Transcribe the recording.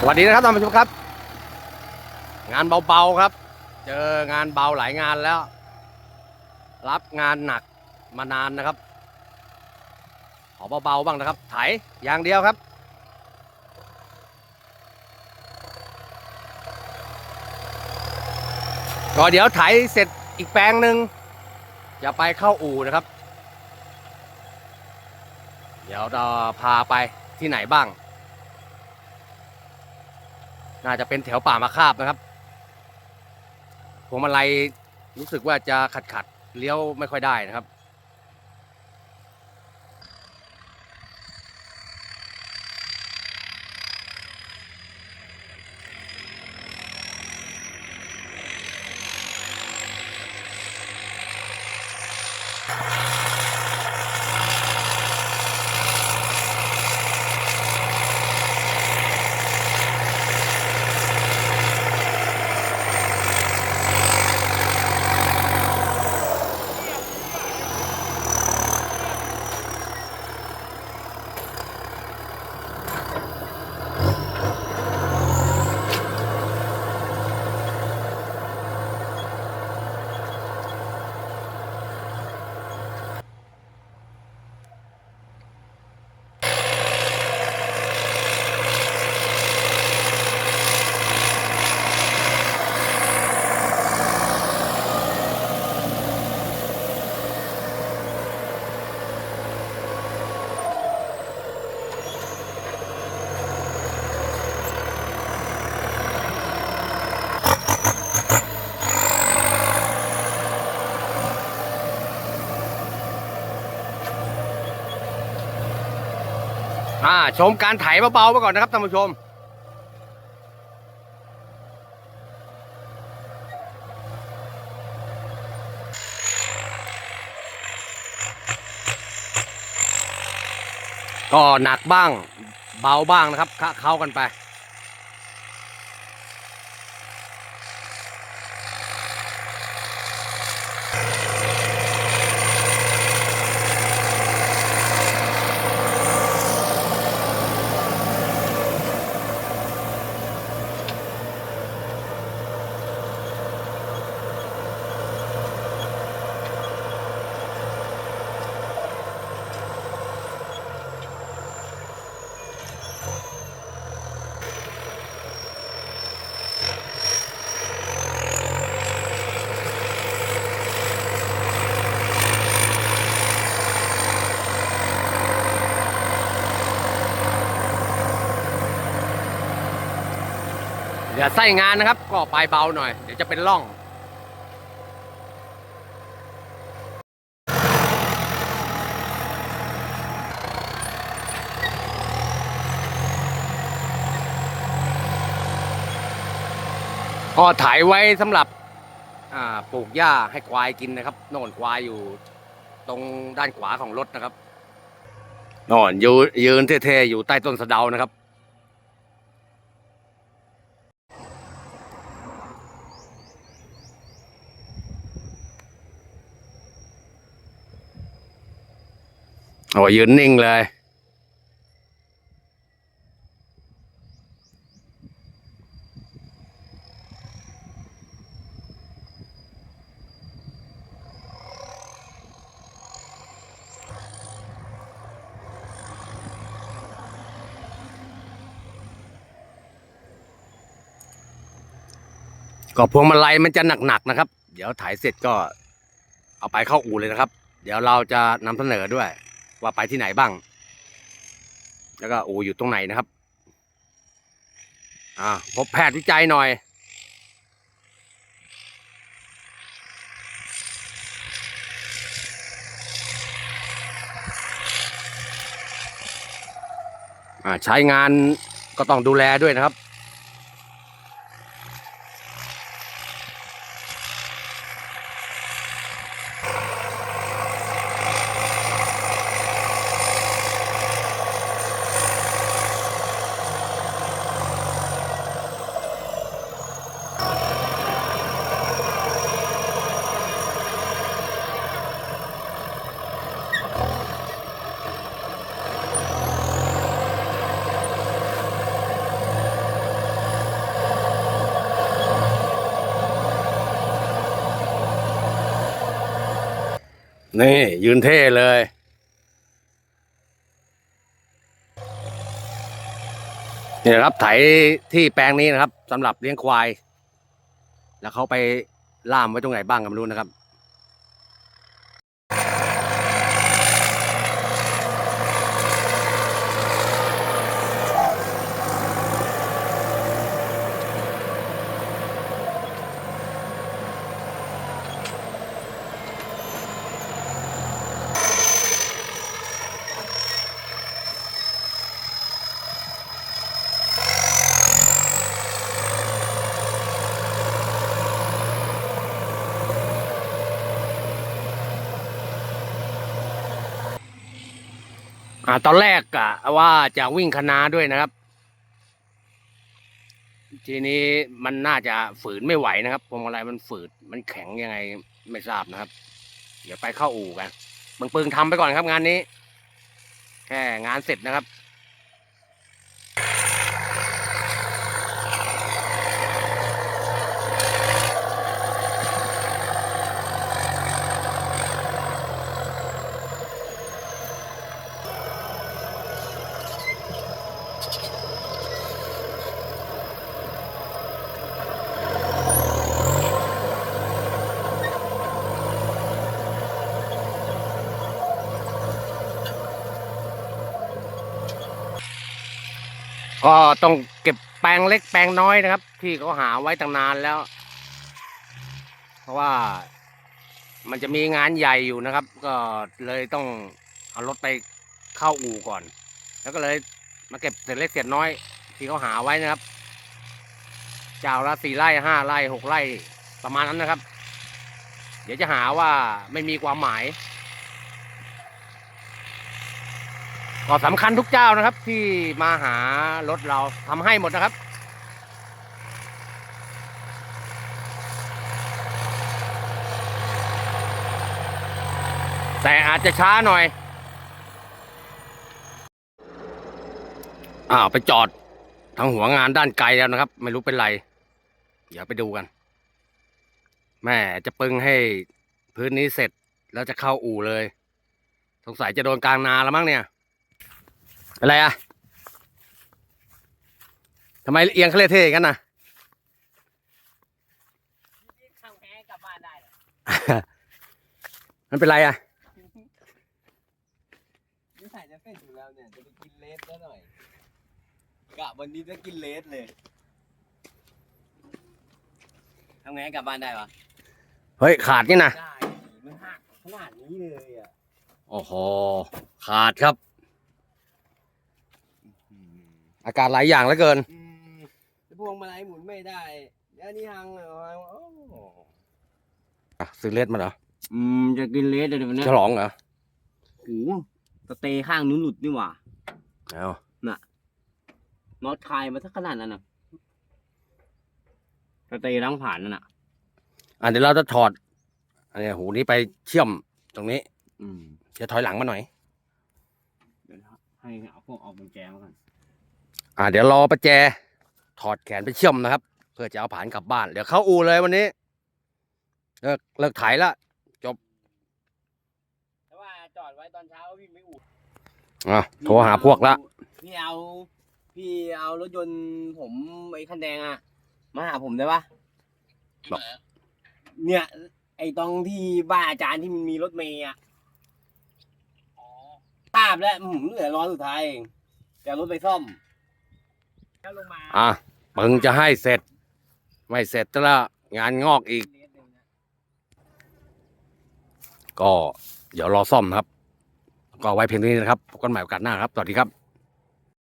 สวัสดีนะครับท่านผู้ชมครับ งานเบาๆครับ เจองานเบาหลายงานแล้ว รับงานหนักมานานนะครับ ขอเบาๆบ้างนะครับ ไถอย่างเดียวครับ ก็เดี๋ยวไถเสร็จอีกแปลงหนึ่งจะไปเข้าอู่นะครับ เดี๋ยวเราพาไปที่ไหนบ้าง น่าจะเป็นแถวป่ามาคาบนะครับพวงมาลัยรู้สึกว่าจะขัดขัดเลี้ยวไม่ค่อยได้นะครับ ชมการไถเบาๆไปก่อนนะครับท่านผู้ชม ก็หนักบ้าง เบาบ้างนะครับ เข้ากันไป ดี๋ยวไส้งานนะครับ ก็ปลายเบาหน่อย เดี๋ยวจะเป็นร่อง ก็ถ่ายไว้สำหรับปลูกหญ้าให้ควายกินนะครับน่นควายอยู่ตรงด้านขวาของรถนะครับน่นยืนยืนเท่ๆอยู่ใต้ต้นสะเดานะครับ โอ้ยืนนิ่งเลย ก็พวงมาลัยมันจะหนักๆนะครับ เดี๋ยวถ่ายเสร็จก็เอาไปเข้าอู่เลยนะครับ เดี๋ยวเราจะนำเสนอด้วย ว่าไปที่ไหนบ้าง แล้วก็อู่อยู่ตรงไหนนะครับ อ่าพบแพทย์วิจัยหน่อยอ่าใช้งานก็ต้องดูแลด้วยนะครับ นี่ ยืนเท่เลย นี่นะครับไถที่แปลงนี้นะครับสำหรับเลี้ยงควาย แล้วเขาไปล่ามไว้ตรงไหนบ้างก็ไม่รู้นะครับ อ่าตอนแรกอะว่าจะวิ่งคณะด้วยนะครับ ทีนี้มันน่าจะฝืนไม่ไหวนะครับพวงมาลัยมันฝืดมันแข็งยังไงไม่ทราบนะครับ เดี๋ยวไปเข้าอู่กันบิงปึงทำไปก่อนครับงานนี้ แค่งานเสร็จนะครับ ก็ต้องเก็บแปลงเล็กแปลงน้อยนะครับ ที่เขาหาไว้ตั้งนานแล้ว เพราะว่ามันจะมีงานใหญ่อยู่นะครับ ก็เลยต้องเอารถไปเข้าอู่ก่อน แล้วก็เลยมาเก็บเศษเล็กเศษน้อย ที่เขาหาไว้นะครับเจ้าละสี่ไร่ห้าไร่หกไร่ประมาณนั้นนะครับ เดี๋ยวจะหาว่าไม่มีความหมาย ก็สำคัญทุกเจ้านะครับ ที่มาหารถเราทำให้หมดนะครับแต่อาจจะช้าหน่อย อ้าว ไปจอดทางหัวงานด้านไกลแล้วนะครับ ไม่รู้เป็นไร เดี๋ยวไปดูกัน แม่จะปึงให้พื้นนี้เสร็จแล้วจะเข้าอู่เลย สงสัยจะโดนกลางนาแล้วมั้งเนี่ย อะไรอะทำไมเอียงเคลเท่กันนะทำแพ้กลับบ้านได้เหรอมันเป็นไรอะนิสัยจะเป็นอยู่แล้วเนี่ยจะไปกินเลสซะหน่อยกะวันนี้จะกินเลสเลยทำไงให้กลับบ้านได้วะเฮ้ยขาดนี่นะได้มันหักขนาดนี้เลยอะโอ้โหขาดครับ อากาศหลายอย่างเหลือเกินอืมพวงมาลัยหมุนไม่ได้แล้วนี่หังเหรอโอ้อะซื้อเลสมาเหรออืมจะกินเลสเลยเดี๋ยวนี้ฉลองเหรอโอ้โหสเตย์ข้างนู้นหลุดนี่หว่าเอาน็อตคายมาสักขนาดนั้นน่ะสเตย์ล้างผ่านนั่นน่ะ อะเดี๋ยวเราจะถอดอันนี้หูนี้ไปเชื่อมตรงนี้อืม จะถอยหลังมาหน่อย เดี๋ยวนะครับให้เอาพวกออกกุญแจมาก่อน อ่าเดี๋ยวรอประแจ ถอดแขนไปเชื่อมนะครับ เพื่อจะเอาผ่านกลับบ้าน เดี๋ยวเข้าอู่เลยวันนี้ เลิกเลิกถ่ายละแต่ว่าจอดไว้ตอนเช้าวิ่งไม่อุดอะโทรหาพวกละพี่เอา พี่เอารถยนต์ผมไอ้คันแดงอะมาหาผมได้ปะบอกเนี่ย ไอ้ตรงที่บ้านอาจารย์ที่มันมีรถเมย์อะทราบแล้วอืมเหลือร้อนสุดท้ายเองจะเอารถไปซ่อมแล้วลงมา อะปึงจะให้เสร็จ ไม่เสร็จแล้วงานงอกอีก ก็เดี๋ยวรอซ่อมครับ ก็ไว้เพียงเท่านี้นะครับพบกันใหม่โอกาสหน้าครับ สวัสดีครับ